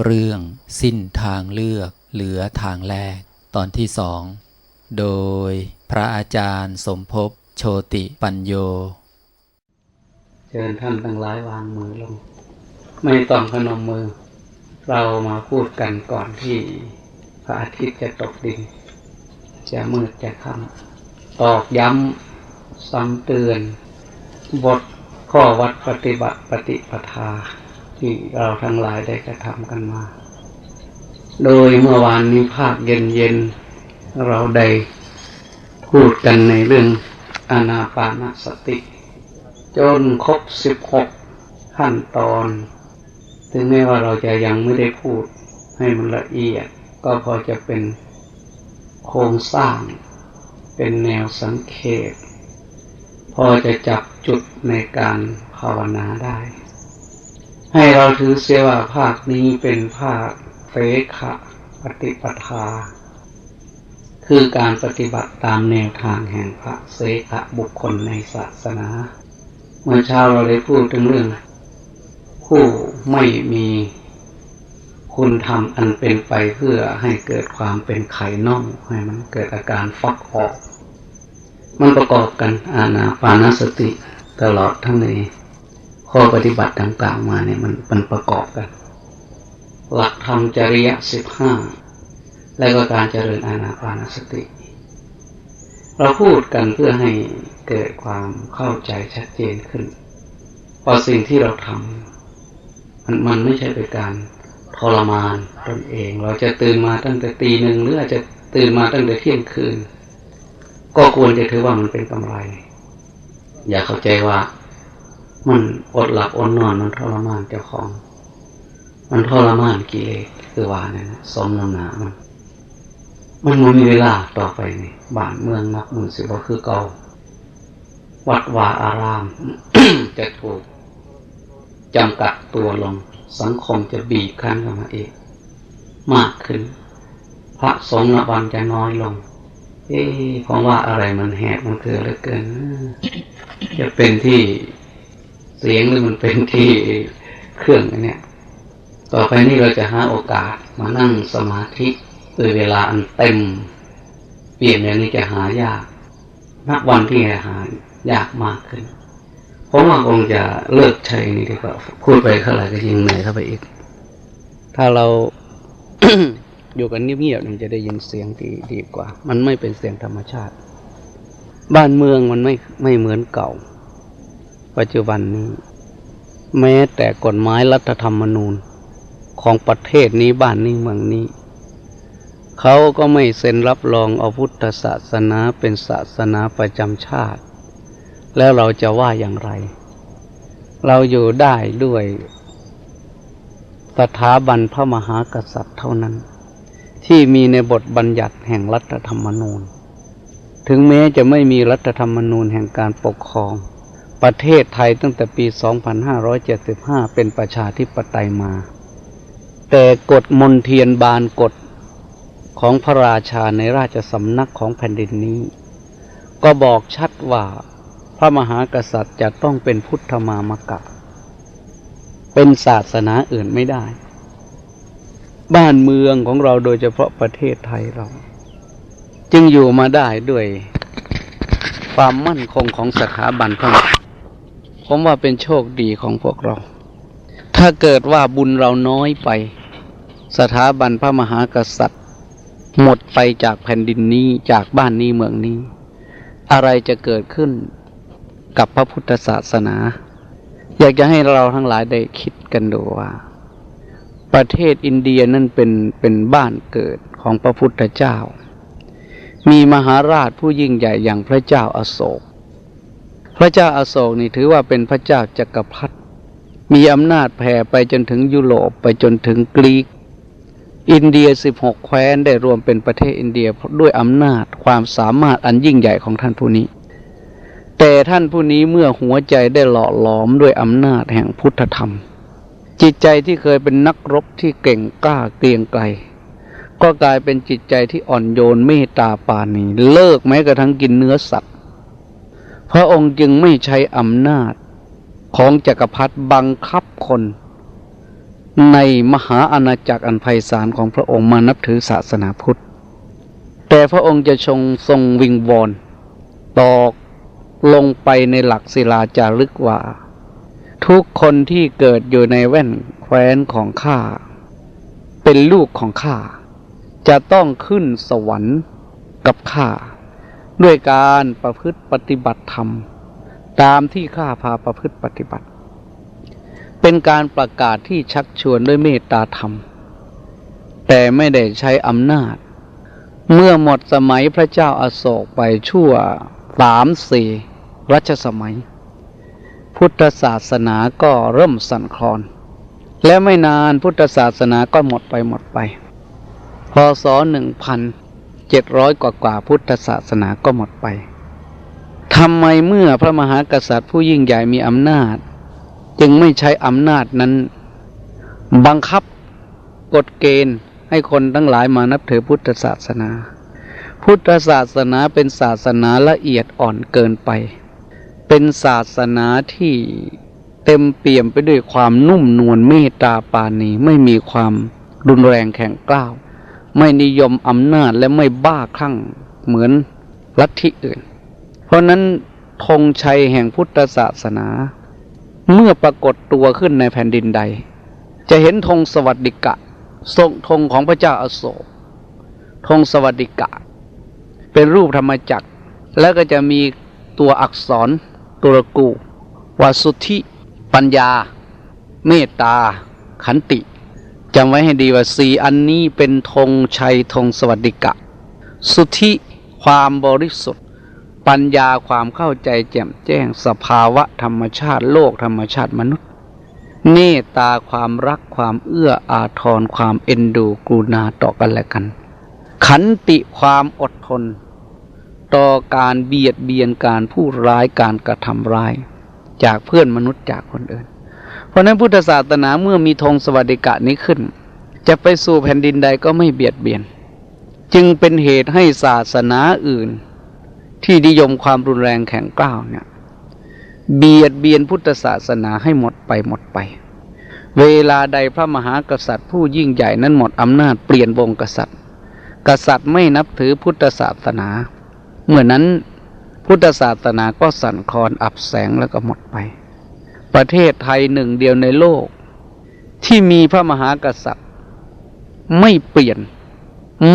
เรื่องสิ้นทางเลือกเหลือทางแรกตอนที่สองโดยพระอาจารย์สมภพโชติปัญโย เชิญท่านทั้งหลายวางมือลง ไม่ต้องพนมมือ เรามาพูดกันก่อนที่พระอาทิตย์จะตกดิน จะมืดจะค่ำตอกย้ำซ้ำเตือน บทข้อวัดปฏิบัติปฏิปทา ที่เราทั้งหลายได้กระทำกันมา โดยเมื่อวานนี้ภาคเย็นๆเราได้พูดกันในเรื่องอนาปานสติ จนครบสิบหกขั้นตอน ถึงแม้ว่าเราจะยังไม่ได้พูดให้มันละเอียด ก็พอจะเป็นโครงสร้าง เป็นแนวสังเขต พอจะจับจุดในการภาวนาได้ ให้เราถือเสียว่าภาคนี้เป็นภาคเฟขะปฏิปทา คือการปฏิบัติตามแนวทางแห่งพระเสขะบุคคลในศาสนา เมื่อเช้าเราได้พูดถึงเรื่อง ผู้ไม่มีคุณธรรมอันเป็นไปเพื่อให้เกิดความเป็นไข่น่องให้มันเกิดอาการฟักออก มันประกอบกันอาณาปานสติตลอดทั้งใน ข้อปฏิบัติต่างๆมาเนี่ยมันมันประกอบกัน หลักธรรมจริยสิบห้าแล้วก็การเจริญอาณาปานสติ เราพูดกันเพื่อให้เกิดความเข้าใจชัดเจนขึ้นเพราะสิ่งที่เราทำมันมันไม่ใช่เป็นการทรมานตนเอง เราจะตื่นมาตั้งแต่ตีหนึ่งหรืออาจจะตื่นมาตั้งแต่เที่ยงคืน ก็ควรจะถือว่ามันเป็นกำไร อย่าเข้าใจว่า มันอดหลับอดนอนมันทรมานเจ้าของ มันทรมานกิเลสคือว่าเนี่ยนะสมน้ำหนามันมันมันมีเวลาต่อไปนี่บ้านเมืองนับหมื่นสิบก็คือเก่าวัดวาอาราม จะถูกจำกัดตัวลง สังคมจะบีบคั้นเข้ามาเองมากขึ้น พระสงฆ์นับวันจะน้อยลง เอ๊ะเพราะว่าอะไรมันแหกมันเกิดเหลือเกินจะเป็นที่ เสียงหรือมันเป็นที่เครื่องเนี่ย ต่อไปนี้เราจะหาโอกาสมานั่งสมาธิโดยเวลาอันเต็ม เปลี่ยนอย่างนี้จะหายาก นับวันที่จะหายากมากขึ้นผมว่าคงจะเลิกใช้นี่ดีกว่าพูดไปเท่าไหร่ก็ยิ่งเหนื่อยเข้าไปอีก ถ้าเราอยู่กันเงียบๆมันจะได้ยินเสียงที่ดีกว่า มันไม่เป็นเสียงธรรมชาติ บ้านเมืองมันไม่ไม่เหมือนเก่า ปัจจุบันนี้ แม้แต่กฎหมายรัฐธรรมนูญของประเทศนี้บ้านนี้เมืองนี้ เขาก็ไม่เซ็นรับรองเอาพุทธศาสนาเป็นศาสนาประจำชาติ แล้วเราจะว่าอย่างไร เราอยู่ได้ด้วยสถาบันพระมหากษัตริย์เท่านั้น ที่มีในบทบัญญัติแห่งรัฐธรรมนูญ ถึงแม้จะไม่มีรัฐธรรมนูญแห่งการปกครอง ประเทศไทยตั้งแต่ปี 2575 เป็นประชาธิปไตยมา แต่กฎมนเทียนบานกฎของพระราชาในราชสำนักของแผ่นดินนี้ ก็บอกชัดว่าพระมหากษัตริย์จะต้องเป็นพุทธมามกะ เป็นศาสนาอื่นไม่ได้ บ้านเมืองของเราโดยเฉพาะประเทศไทยเรา จึงอยู่มาได้ด้วยความมั่นคงของสถาบันพระมหากษัตริย์ ผมว่าเป็นโชคดีของพวกเรา ถ้าเกิดว่าบุญเราน้อยไป สถาบันพระมหากษัตริย์ หมดไปจากแผ่นดินนี้จากบ้านนี้เมืองนี้ อะไรจะเกิดขึ้นกับพระพุทธศาสนา อยากจะให้เราทั้งหลายได้คิดกันดูว่า ประเทศอินเดียนั่นเป็นเป็นบ้านเกิดของพระพุทธเจ้า มีมหาราชผู้ยิ่งใหญ่อย่างพระเจ้าอาโศก พระเจ้าอาโศกนี่ถือว่าเป็นพระเจ้าจักรพรรดิมีอำนาจแผ่ไปจนถึงยุโรปไปจนถึงกรีก อินเดียสิบหกแคว้นได้รวมเป็นประเทศอินเดียด้วยอำนาจความสามารถอันยิ่งใหญ่ของท่านผู้นี้ แต่ท่านผู้นี้เมื่อหัวใจได้หล่อหลอมด้วยอำนาจแห่งพุทธธรรม จิตใจที่เคยเป็นนักรบที่เก่งกล้าเกรียงไกรก็กลายเป็นจิตใจที่อ่อนโยนเมตตาปานีเลิกแม้กระทั่งกินเนื้อสัตว์ พระองค์จึงไม่ใช้อำนาจของจักรพรรดิบังคับคน ในมหาอาณาจักรอันไพศาลของพระองค์มานับถือศาสนาพุทธ แต่พระองค์จะทรงทรงวิงวอนตอกลงไปในหลักศิลาจารึกว่า ทุกคนที่เกิดอยู่ในแว่นแคว้นของข้า เป็นลูกของข้า จะต้องขึ้นสวรรค์กับข้า ด้วยการประพฤติปฏิบัติธรรม ตามที่ข้าพาประพฤติปฏิบัติ เป็นการประกาศที่ชักชวนด้วยเมตตาธรรม แต่ไม่ได้ใช้อำนาจ เมื่อหมดสมัยพระเจ้าอาโศกไปชั่วสามสี่รัชสมัย พุทธศาสนาก็เริ่มสั่นคลอน และไม่นานพุทธศาสนาก็หมดไปหมดไปพศหนึ่งพัน เจ็ดร้อยกว่ากว่าพุทธศาสนาก็หมดไปทำไมเมื่อพระมหากษัตริย์ผู้ยิ่งใหญ่มีอำนาจ จึงไม่ใช้อำนาจนั้น บังคับกฎเกณฑ์ให้คนทั้งหลายมานับถือพุทธศาสนา พุทธศาสนาเป็นศาสนาละเอียดอ่อนเกินไป เป็นศาสนาที่เต็มเปี่ยมไปด้วยความนุ่มนวลเมตตาปานีไม่มีความรุนแรงแข็งกล้าว ไม่นิยมอำนาจและไม่บ้าคลั่งเหมือนลัทธิอื่น เพราะนั้นธงชัยแห่งพุทธศาสนา เมื่อปรากฏตัวขึ้นในแผ่นดินใด จะเห็นธงสวัสดิกะทรงธงของพระเจ้าอาโศกธงสวัสดิกะ เป็นรูปธรรมจักร แล้วก็จะมีตัวอักษรตัวกูวาสุทธิ ปัญญา เมตตา ขันติ จำไว้ให้ดีว่าสีอันนี้เป็นธงชัยธงสวัสดิกะ สุธิความบริสุทธิ์ ปัญญาความเข้าใจแจ่มแจ้งสภาวะธรรมชาติโลกธรรมชาติมนุษย์เมตตาความรักความเอื้ออาทรความเอ็นดูกรุณาต่อกันและกัน ขันติความอดทน ต่อการเบียดเบียนการพูดร้ายการกระทำร้าย จากเพื่อนมนุษย์จากคนอื่น เพราะนั้นพุทธศาสนาเมื่อมีธงสวัสดิกะนี้ขึ้น จะไปสู่แผ่นดินใดก็ไม่เบียดเบียน จึงเป็นเหตุให้ศาสนาอื่น ที่นิยมความรุนแรงแข็งกร้าวเนี่ยเบียดเบียนพุทธศาสนาให้หมดไปหมดไป เวลาใดพระมหากษัตริย์ ผู้ยิ่งใหญ่นั้นหมดอำนาจเปลี่ยนวงกษัตริย์ กษัตริย์ไม่นับถือพุทธศาสนา เมื่อนั้นพุทธศาสนาก็สั่นคลอนอับแสงแล้วก็หมดไป ประเทศไทยหนึ่งเดียวในโลก ที่มีพระมหากษัตริย์ ไม่เปลี่ยน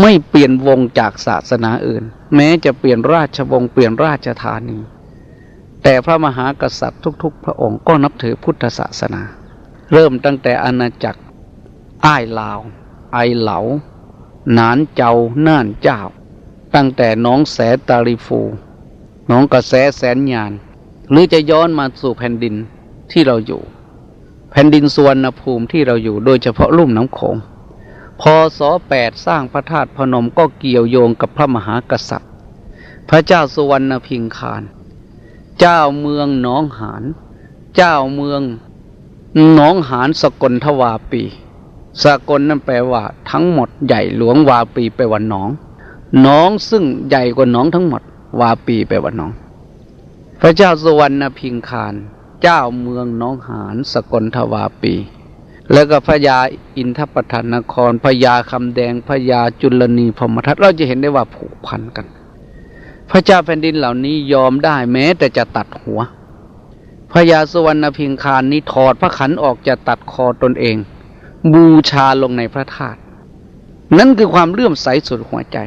ไม่เปลี่ยนวงจากศาสนาอื่น แม้จะเปลี่ยนราชวงศ์เปลี่ยนราชธานี แต่พระมหากษัตริย์ทุก ๆ พระองค์ก็นับถือพุทธศาสนา เริ่มตั้งแต่อาณาจักรอ้ายลาว ไอเหลาหนานเจ้าน่านเจ้า ตั้งแต่น้องแสตาริฟู น้องกระแสแสนยาน หรือจะย้อนมาสู่แผ่นดิน ที่เราอยู่ แผ่นดินสวนภูมิที่เราอยู่ โดยเฉพาะลุ่มน้ำโขงพศแปดสร้างพระธาตุพนมก็เกี่ยวโยงกับพระมหากษัตริย์ พระเจ้าสุวรรณพิงคาร เจ้าเมืองหนองหาน เจ้าเมืองหนองหานสกลทวาปี สกลนั่นแปลว่า ทั้งหมดใหญ่หลวงวาปีแปลว่าหนอง หนองซึ่งใหญ่กว่าหนองทั้งหมด วาปีแปลว่าหนอง พระเจ้าสุวรรณพิงคาร เจ้าเมืองหนองหานสกลทวาปี แล้วก็พระยาอินทปทานนครพระยาคำแดงพระยาจุลนีพรหมทัตเราจะเห็นได้ว่าผูกพันกัน พระเจ้าแผ่นดินเหล่านี้ยอมได้แม้ แต่จะตัดหัวพระยาสุวรรณพิงคารนี้ถอดพระขันออกจะตัดคอตนเอง บูชาลงในพระธาตุนั่นคือความเลื่อมใสสุดหัวใจ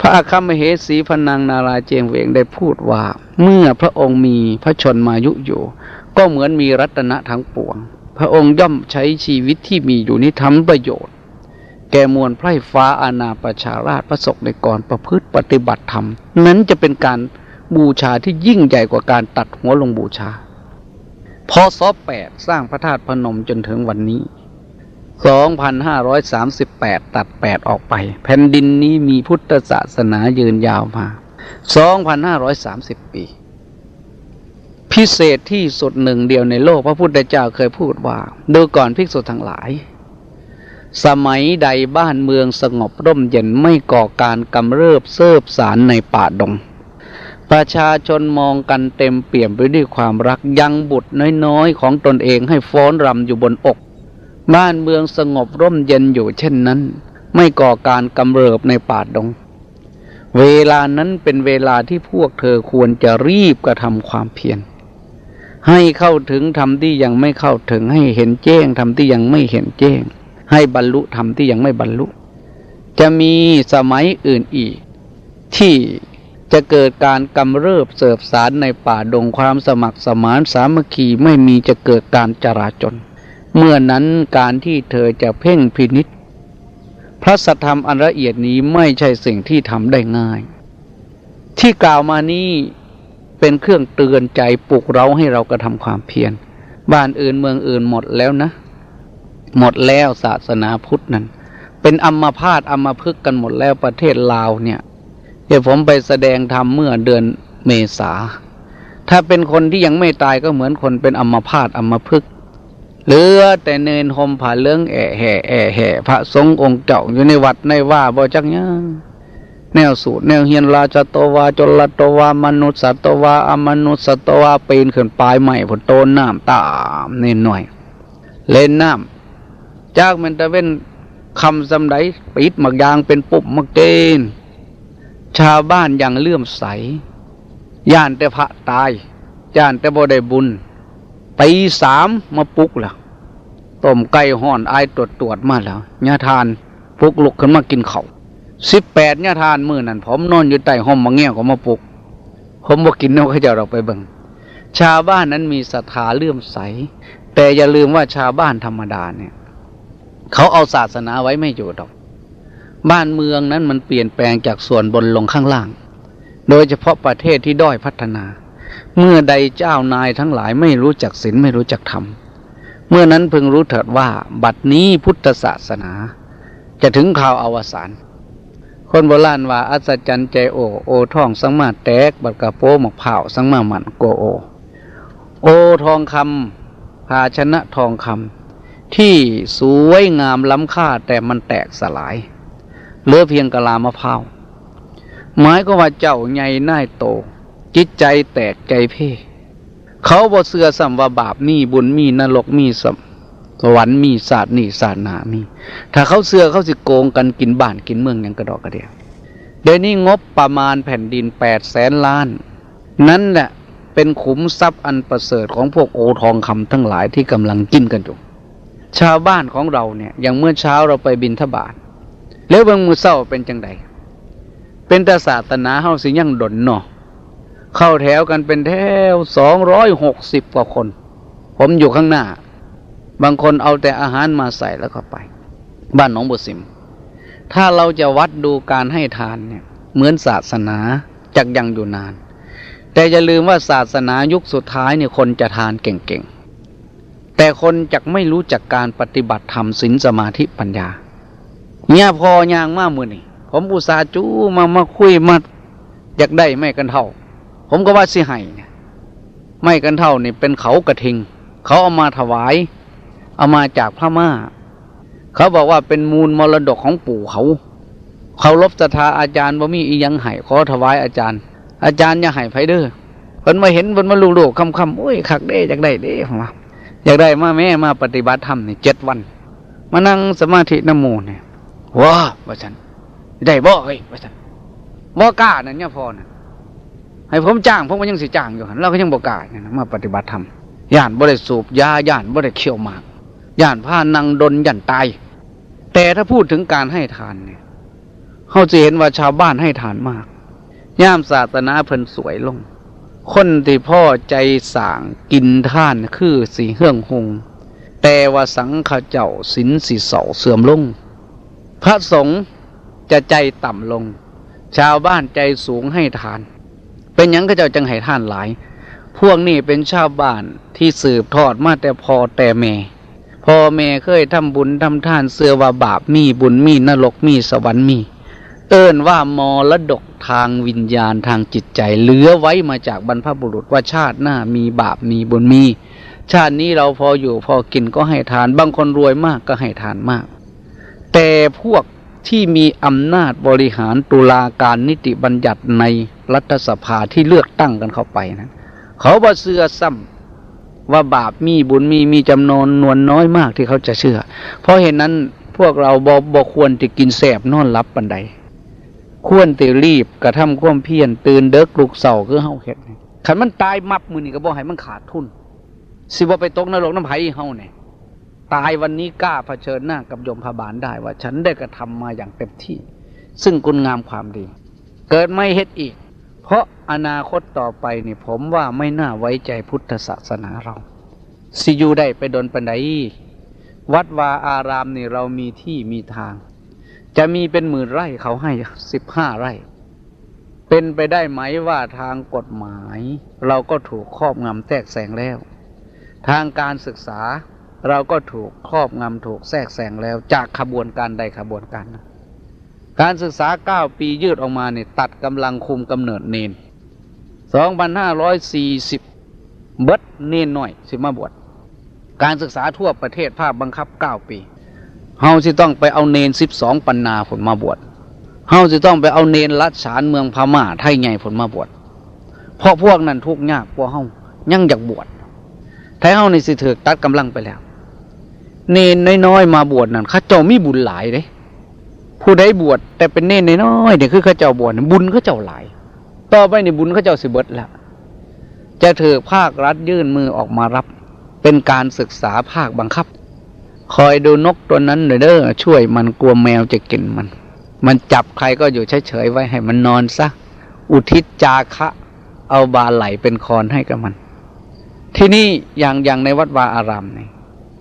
พระอาคัมเหสีพนังนาราเจงเวงได้พูดว่า เมื่อพระองค์มีพระชนมายุอยู่ ก็เหมือนมีรัตนะทั้งปวง พระองค์ย่อมใช้ชีวิตที่มีอยู่นี้ทำประโยชน์ แก่มวลไพร่ฟ้าอาณาประชาราชพระศกในกรประพฤติปฏิบัติธรรม นั้นจะเป็นการบูชาที่ยิ่งใหญ่กว่าการตัดหัวลงบูชาพศแปดสร้างพระธาตุพนมจนถึงวันนี้ 2,538 ตัด 8 ออกไป แผ่นดินนี้มีพุทธศาสนายืนยาวมา 2,530 ปี พิเศษที่สุดหนึ่งเดียวในโลกพระพุทธเจ้าเคยพูดว่า ดูก่อนภิกษุทั้งหลาย สมัยใดบ้านเมืองสงบร่มเย็นไม่ก่อการกำเริบเสิบสารในป่าดง ประชาชนมองกันเต็มเปี่ยมไปด้วยความรักยังบุตรน้อยๆ ของตนเองให้ฟ้อนรำอยู่บนอก บ้านเมืองสงบร่มเย็นอยู่เช่นนั้น ไม่ก่อการกำเริบในป่าดง เวลานั้นเป็นเวลาที่พวกเธอควรจะรีบกระทำความเพียรให้เข้าถึงทำที่ยังไม่เข้าถึงให้เห็นแจ้งทำที่ยังไม่เห็นแจ้ง ให้บรรลุทำที่ยังไม่บรรลุ จะมีสมัยอื่นอีก ที่จะเกิดการกำเริบเสบสารในป่าดงความสมัครสมานสามัคคีไม่มีจะเกิดการจราจน เมื่อนั้นการที่เธอจะเพ่งพินิษพระสัทธรรมอันละเอียดนี้ไม่ใช่สิ่งที่ทำได้ง่าย ที่กล่าวมานี้เป็นเครื่องเตือนใจปลุกเราให้เรากระทำความเพียรบ้านอื่นเมืองอื่นหมดแล้วนะ หมดแล้วศาสนาพุทธนั้น เป็นอัมพาตอัมพฤกษ์กันหมดแล้วประเทศลาวเนี่ยเดี๋ยวผมไปแสดงธรรมเมื่อเดือนเมษา ถ้าเป็นคนที่ยังไม่ตายก็เหมือนคนเป็นอัมพาตอัมพฤกษ์ เหลือแต่เนินหมผ่าเรื่องแอะแห่แอะแห่พระสงฆ์องค์เจ้าอยู่ในวัดในว่าบ่จักยังแนวสูตรแนวเฮียนราชตวาจลตวามนุษย์สัตวาอมนุษย์สัตวาปีนขึ้นปลายใหม่ผลโตนน้ำตามนี่หน่อย เล่นน้ำจากมันตะเว้นคำสำไดปิดหมักยางเป็นปุ่มมักเกณฑ์ชาวบ้านยังเลื่อมใส ย่านแต่พระตาย ย่านแต่บ่ได้บุญ ปีสามมาปลุกแล้วต้มไก่ห่อนไอายตรวจตรวจมาแล้วญาทานปลุกลุกขึ้นมากินเขาวสิบแปดญาทานมือนั่นผมนอนอยู่ใต้ห้องมาแง่ก็มาปลุก ผมบ่กินเนาะเขาจะเราไปเบิ่งชาวบ้านนั้นมีศรัทธาเลื่อมใส แต่อย่าลืมว่าชาวบ้านธรรมดาเนี่ย เขาเอาศาสนาไว้ไม่อยู่ดอก บ้านเมืองนั้นมันเปลี่ยนแปลงจากส่วนบนลงข้างล่าง โดยเฉพาะประเทศที่ด้อยพัฒนา เมื่อใดเจ้านายทั้งหลายไม่รู้จักศีลไม่รู้จักธรรม เมื่อนั้นพึงรู้เถิดว่า บัดนี้พุทธศาสนา จะถึงข่าวอวสานคนโบราณว่าอัศจรรย์ใจโอ โอทองสังมาแตก บัดกระโปหมกเผาสังมาหมันโกโอ โอทองคำภาชนะทองคำที่สวยงามล้ำค่าแต่มันแตกสลาย เหลือเพียงกะลามะพร้าวหมายก็ว่าเจ้าใหญ่น่ายโต จิตใจแตกใจเพ่เขาบ่เสือสัมว่าบาปมีบุญมีนรกมีสัมสวรรค์มีศาสตร์นี่ศาสนามี ถ้าเขาเสือเขาสิโกงกันกินบ้านกินเมืองอย่างกระดอกกระเดียเดี๋ยวนี้งบประมาณแผ่นดินแปดแสนล้าน นั่นแหละเป็นขุมทรัพย์อันประเสริฐของพวกโอทองคำทั้งหลายที่กำลังกินกันอยู่ชาวบ้านของเราเนี่ย อย่างเมื่อเช้าเราไปบินทบาทแล้วเบางมือเศร้าเป็นจังใดเป็นต่ศาสนาเฮาสิยังดนเนาะ เข้าแถวกันเป็นแถวสองร้อยหกสิบกว่าคน ผมอยู่ข้างหน้า บางคนเอาแต่อาหารมาใส่แล้วก็ไป บ้านหนองบุสิม ถ้าเราจะวัดดูการให้ทานเนี่ย เหมือนศาสนาจักยังอยู่นาน แต่อย่าลืมว่าศาสนายุคสุดท้ายเนี่ยคนจะทานเก่งๆ แต่คนจักไม่รู้จักการปฏิบัติธรรมศีลสมาธิปัญญาเนี่ยพอยางมากมือนี่ผมอุตส่าห์จู้มามาคุยมาอยากได้ไม่กันเท่า ผมก็ว่าสิให้เนี่ยไม่กันเท่านี่เป็นเขากระทิง เขาเอามาถวาย เอามาจากพระม่า เขาบอกว่าเป็นมูลมรดกของปู่เขา เขารบศรัทธาอาจารย์ว่ามีอีหยังไห้ขอถวายอาจารย์ อาจารย์อย่าไห้ไผเด้อเพิ่นมาเห็นเพิ่นมาลูกๆคำๆโอ้ยคักเด้อยากได้เด้ผมว่าอยากได้มาแม่มาปฏิบัติธรรมนี่เจ็ดวัน มานั่งสมาธินโมเนี่ยว้าว่าฉันได้บ่เฮ้ยว่าฉันบ่กล้านั่นเนี่ยพอน่ะ ให้ผมจ้างผมก็ยังสิจ้างอยู่หันเราก็ยังบ่กล้าเนี่ยมาปฏิบัติธรรมย่านบ่ได้สูบยาย่านบ่ได้เคี่ยวหมากย่านผ้านังดนย่านตาย แต่ถ้าพูดถึงการให้ทานเนี่ยเขาจะเห็นว่าชาวบ้านให้ทานมาก ย่ามศาสนาเพิ่นสวยลง คนที่พ่อใจสางกินท่านคือสีเฮืองหงแต่ว่าสังฆเจ้าสินสีเสาเสื่อมลง พระสงฆ์จะใจต่ำลง ชาวบ้านใจสูงให้ทาน เป็นยังก็เจ้าจังให้ท่านหลาย พวกนี้เป็นชาวบ้านที่สืบทอดมาแต่พอแต่แม่พ่อแม่เคยทำบุญทำทานเสือว่าบาปมีบุญมีนรกมีสวรรค์มีเอิ้นว่ามรดกทางวิญญาณทางจิตใจเหลือไว้มาจากบรรพบุรุษว่าชาติหน้ามีบาปมีบุญมี ชาตินี้เราพออยู่พอกินก็ให้ทาน บางคนรวยมากก็ให้ทานมาก แต่พวก ที่มีอำนาจบริหารตุลาการนิติบัญญัติในรัฐสภาที่เลือกตั้งกันเข้าไปนะเขาบ่เสือซ้ำว่าบาปมีบุญมีมีจำนวนนวลน้อยมากที่เขาจะเชื่อ เพราะเห็นนั้นพวกเราบอบอควรจะกินแสบนอนรับปันใด ควรตีรีบกระทำความเพียรตื่นเด็กลุกเสาคือเฮาเฮ็ดขันมันตายมับมือนี่ก็บ่ให้มันขาดทุนสิบ่ไปตกนรกน้ำไผเฮาเนี่ย ตายวันนี้กล้าเผชิญหน้ากับยมพบาลได้ว่า ฉันได้กระทำมาอย่างเต็มที่ ซึ่งคุณงามความดี เกิดไม่เฮ็ดอีก เพราะอนาคตต่อไปนี่ผมว่าไม่น่าไว้ใจพุทธศาสนาเราสิอยู่ได้ไปดนปันไดวัดวาอารามนี่เรามีที่มีทาง จะมีเป็นหมื่นไร่เขาให้สิบห้าไร่ เป็นไปได้ไหมว่าทางกฎหมาย เราก็ถูกครอบงำแทรกแซงแล้ว ทางการศึกษา เราก็ถูกครอบงำถูกแทรกแซงแล้วจากขบวนการใดขบวนการการศึกษาเก้าปียืดออกมาเนี่ยตัดกำลังคุมกำเนิดเนนสองพันห้าร้อยสี่สิบเบิดเนนหน่อย สิมาบวชการศึกษาทั่วประเทศภาคบังคับเก้าปีเฮาสิต้องไปเอาเนนสิบสองปันนาผลมาบวชเฮาสิต้องไปเอาเนนรัชฉานเมืองพม่าไทยไงผลมาบวชเพราะพวกนั้นทุกข์ยากกว่าเฮายังอยากบวชไทยเฮาในสิถือตัดกำลังไปแล้ว เนนน้อยๆมาบวชนั่นข้าเจ้ามีบุญหลายเด้ผู้ใดบวชแต่เป็นเนนน้อยๆเนี่ยคือข้าเจ้าบวชบุญข้าเจ้าหลาย ต่อไปในบุญข้าเจ้าสิเบิดล้วจะถือภาครัฐยื่นมือออกมารับ เป็นการศึกษาภาคบังคับ คอยดูนกตัวนั้นหน่อยเด้อช่วยมันกลัวแมวจะกินมัน มันจับใครก็อยู่เฉยๆไว้ให้มันนอนซะอุทิศจาคะ เอาบาไหลเป็นคอนให้กับมัน ที่นี่อย่างอย่างในวัดวาอารามนี่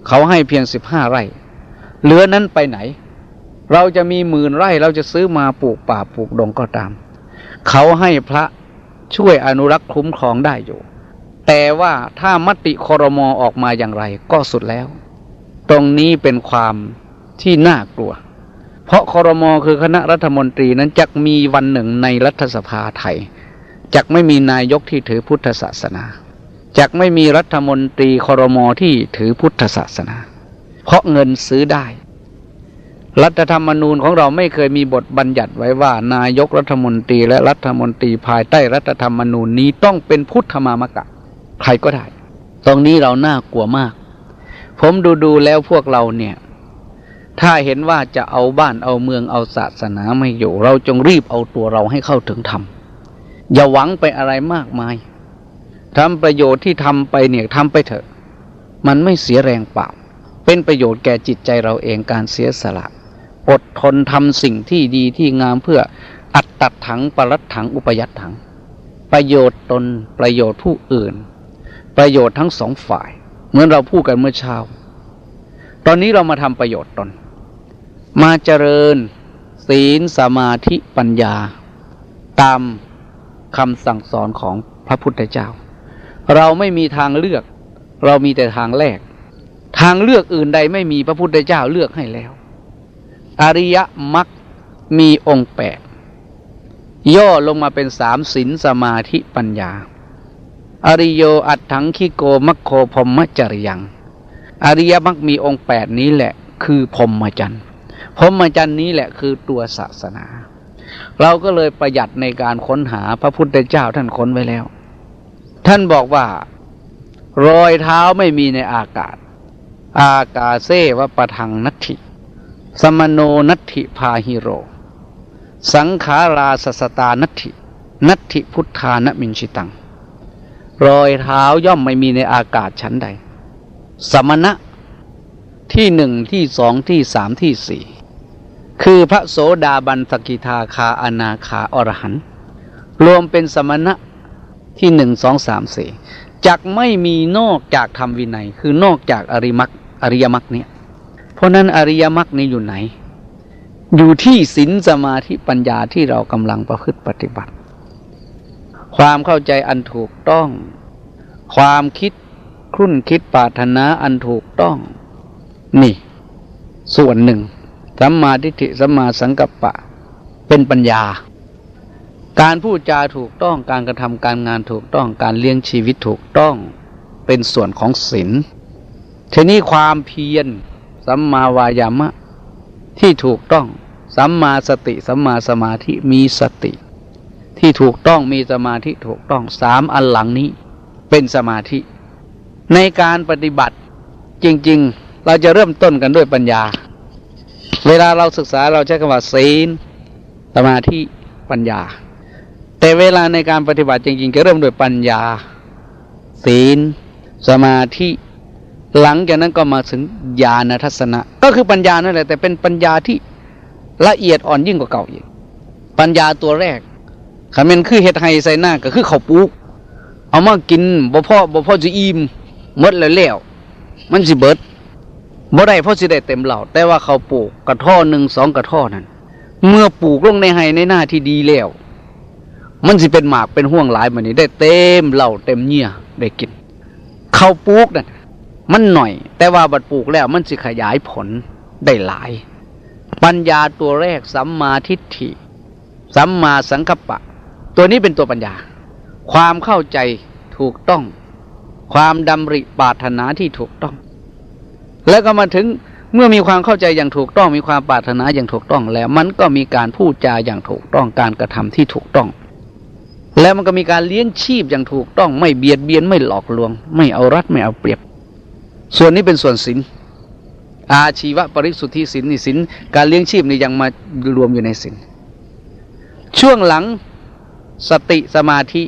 เขาให้เพียงสิบห้าไร่ เหลือนั้นไปไหน เราจะมีหมื่นไร่เราจะซื้อมาปลูกป่าปลูกดงก็ตาม เขาให้พระช่วยอนุรักษ์คุ้มครองได้อยู่ แต่ว่าถ้ามติคอรมอออกมาอย่างไรก็สุดแล้ว ตรงนี้เป็นความที่น่ากลัว เพราะคอรมอคือคณะรัฐมนตรีนั้นจะมีวันหนึ่งในรัฐสภาไทยจะไม่มีนายกที่ถือพุทธศาสนา จะไม่มีรัฐมนตรีคอรมอที่ถือพุทธศาสนา เพราะเงินซื้อได้ รัฐธรรมนูญของเราไม่เคยมีบทบัญญัติไว้ว่า นายกรัฐมนตรีและรัฐมนตรีภายใต้รัฐธรรมนูญนี้ต้องเป็นพุทธมามกะ ใครก็ได้ ตรงนี้เราน่ากลัวมาก ผมดูดูแล้วพวกเราเนี่ย ถ้าเห็นว่าจะเอาบ้านเอาเมืองเอาศาสนาไม่อยู่ เราจงรีบเอาตัวเราให้เข้าถึงธรรมอย่าหวังไปอะไรมากมาย ทำประโยชน์ที่ทำไปเนี่ยทำไปเถอะ มันไม่เสียแรงเปล่า เป็นประโยชน์แก่จิตใจเราเองการเสียสละ อดทนทำสิ่งที่ดีที่งามเพื่ออัตตัดถังปรัดถังอุปยัตถัง ประโยชน์ตนประโยชน์ผู้อื่น ประโยชน์ทั้งสองฝ่าย เหมือนเราพูดกันเมื่อเช้า ตอนนี้เรามาทำประโยชน์ตน มาเจริญ ศีลสมาธิปัญญา ตามคำสั่งสอนของพระพุทธเจ้า เราไม่มีทางเลือก เรามีแต่ทางแรก ทางเลือกอื่นใดไม่มีพระพุทธเจ้าเลือกให้แล้ว อริยมรรคมีองค์แปดย่อลงมาเป็นสามศีลสมาธิปัญญา อริโยอัตถังคิโกมัคโคพรมจริยัง อริยมรรคมีองค์แปดนี้แหละ คือพรมจรรย์พรมจรรย์นี้แหละคือตัวศาสนา เราก็เลยประหยัดในการค้นหาพระพุทธเจ้าท่านค้นไว้แล้ว ท่านบอกว่ารอยเท้าไม่มีในอากาศ อากาเซวะปะทังนัตถิ สมโนนัตถิพาหิโร สังขาราสสตานัตถิ นัตถิพุทธานมินชิตัง รอยเท้าย่อมไม่มีในอากาศชั้นใด สมณะที่หนึ่งที่สองที่สามที่สี่คือพระโสดาบันสกิทาคาอนาคาอรหันรวมเป็นสมณะ ที่หนึ่งสองสามสี่จักไม่มีนอกจากธรรมวินัย คือนอกจากอริมักอริยมรรคเนี่ย เพราะนั้นอริยมรรคนี้อยู่ไหน อยู่ที่ศีลสมาธิปัญญาที่เรากำลังประพฤติปฏิบัติ ความเข้าใจอันถูกต้อง ความคิดครุ่นคิดปรารถนาอันถูกต้อง นี่ ส่วนหนึ่งสัมมาทิฏฐิสัมมาสังกัปปะ เป็นปัญญา การพูดจาถูกต้องการกระทำการงานถูกต้องการเลี้ยงชีวิตถูกต้องเป็นส่วนของศีลทีนี้ความเพียรสัมมาวายามะ ที่ถูกต้องสัมมาสติสัมมาสมาธิมีสติ ที่ถูกต้องมีสมาธิถูกต้องสามอันหลังนี้เป็นสมาธิ ในการปฏิบัติจริง ๆ เราจะเริ่มต้นกันด้วยปัญญา เวลาเราศึกษาเราใช้คำว่าศีลสมาธิปัญญา แต่เวลาในการปฏิบัติจริงๆ จะเริ่มด้วยปัญญา ศีล สมาธิ หลังจากนั้นก็มาถึงญาณทัศนะ ก็คือปัญญานั่นแหละ แต่เป็นปัญญาที่ละเอียดอ่อนยิ่งกว่าเก่าอีก ปัญญาตัวแรกขันเป็นคือเฮ็ดไฮใส่หน้าก็คือเขาปลูก เอามากินบ่พ่อบ่พ่อจะอิ่มมดแล้วแล้วมันสิเบิดบ่ได้เพราะสิได้เต็มเหล่า แต่ว่าเขาปลูกกระท่อหนึ่งสองกระท่อนั้น เมื่อปลูกลงในไฮในหน้าที่ดีแล้ว มันสิเป็นหมากเป็นห่วงหลายมันนี้ได้เต็มเหล่าเต็มเงี่ยได้กินเขาวปลูกนั่นมันหน่อย แต่ว่าบัดปลูกแล้วมันสิขยายผลได้หลาย ปัญญาตัวแรกสัมมาทิฏฐิสัมมาสังกัปปะ ตัวนี้เป็นตัวปัญญา ความเข้าใจถูกต้อง ความดำริปรารถนาที่ถูกต้อง แล้วก็มาถึงเมื่อมีความเข้าใจอย่างถูกต้องมีความปรารถนาอย่างถูกต้องแล้ว มันก็มีการพูดจาอย่างถูกต้องการกระทำที่ถูกต้อง แล้วมันก็มีการเลี้ยงชีพอย่างถูกต้องไม่เบียดเบียนไม่หลอกลวง ไม่เอารัดไม่เอาเปรียบ ส่วนนี้เป็นส่วนศีลอาชีวปริสุทธิศีลนี่ศีลการเลี้ยงชีพนี่ยังมารวมอยู่ในศีลช่วงหลังสติสมาธิ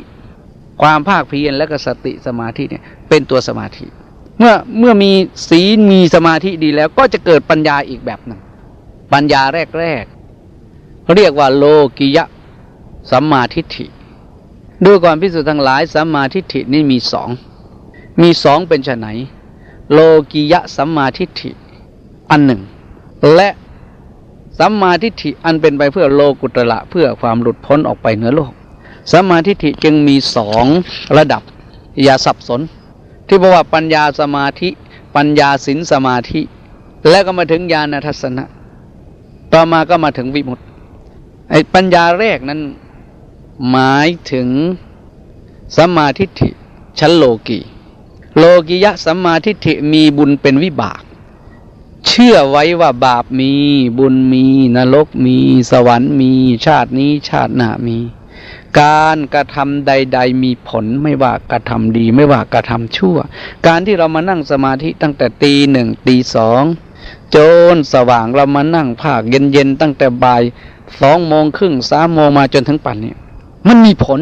ความภาคเพียรและก็สติสมาธิเนี่ยเป็นตัวสมาธิ เมื่อเมื่อมีศีลมีสมาธิดีแล้วก็จะเกิดปัญญาอีกแบบหนึ่งปัญญาแรกๆเขาเรียกว่าโลกิยะสัมมาทิฏฐิ ดูก่อนพิสุทธ์ทั้งหลายสัมมาทิฏฐินี่มีสอง มีสองเป็นไฉนโลกิยะสัมมาทิฏฐิอันหนึ่ง และสัมมาทิฏฐิอันเป็นไปเพื่อโลกุตระเพื่อความหลุดพ้นออกไปเหนือโลกสัมมาทิฏฐิจึงมีสองระดับ อย่าสับสน ที่บอกว่าปัญญาสมาธิปัญญาสินสมาธิ แล้วก็มาถึงญาณทัศนะ ต่อมาก็มาถึงวิมุตติไอ้ปัญญาแรกนั้น หมายถึงสัมมาทิฏฐิชั้นโลกีโลกิยะสัมมาทิฏฐิมีบุญเป็นวิบาก เชื่อไว้ว่าบาปมีบุญมีนรกมี สวรรค์มี ชาตินี้ชาติหน้ามี การกระทำใด ๆ มีผลไม่ว่ากระทำดีไม่ว่ากระทำชั่ว การที่เรามานั่งสมาธิตั้งแต่ตีหนึ่งตีสองโจนสว่างเรามานั่งภาคเย็นๆตั้งแต่บ่ายสองโมงครึ่งสามโมงมาจนถึงปัจนนี้ มันมีผล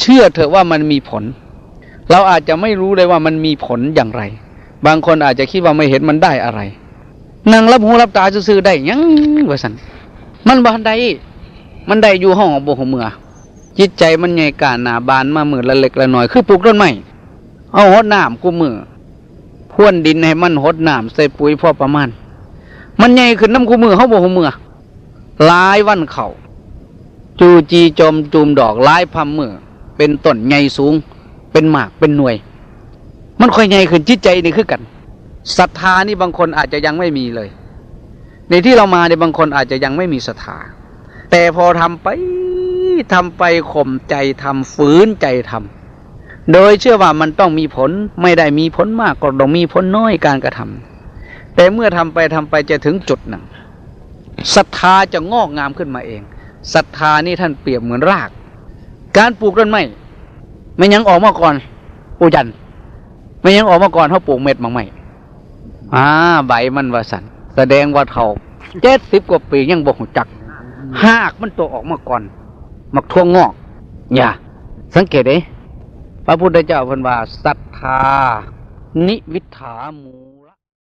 เชื่อเถอะว่ามันมีผล เราอาจจะไม่รู้เลยว่ามันมีผลอย่างไร บางคนอาจจะคิดว่าไม่เห็นมันได้อะไรนั่งรับหูรับตาซื่อได้ยังว่าสันมันบานได้มันได้อยู่ห้องของบของเมือจิตใจมันใหญ่กาหนาบานมาหมือละเล็กละน้อยคือปลูกต้นไม้เอาหดน้ำกูมือพ่วนดินให้มันหดน้ำใส่ปุ๋ยพอประมาณ มันใหญ่ขึ้นน้ำกูมือเขาโบของเมือหลายวันเขา จูจีจมจูมดอกลายพัมมือเป็นต้นใหญ่สูง เป็นหมากเป็นหน่วย มันค่อยใหญ่ขึ้นจิตใจนี่คือกันศรัทธานี่บางคนอาจจะยังไม่มีเลย ในที่เรามาในบางคนอาจจะยังไม่มีศรัทธาแต่พอทำไปทำไปข่มใจทำฝืนใจทำโดยเชื่อว่ามันต้องมีผลไม่ได้มีผลมากก็ต้องมีผลน้อยการกระทำแต่เมื่อทำไปทำไปจะถึงจุดหนึ่งศรัทธาจะงอกงามขึ้นมาเอง ศรัทธานี่ท่านเปรียบเหมือนราก การปลูกต้นไม้ไม่ยังออกมาก่อนปูยันไม่ยังออกมาก่อนเขาปลูกเม็ดมังไม่อ่าใบมันว่าสันแสดงว่าเท่าเจ็ดสิบกว่าปียังบอกจักหากมันตัวออกมาก่อนมักทวงอกอย่าสังเกตเด้พระพุทธเจ้าพันว่าศรัทธา นิวิถามู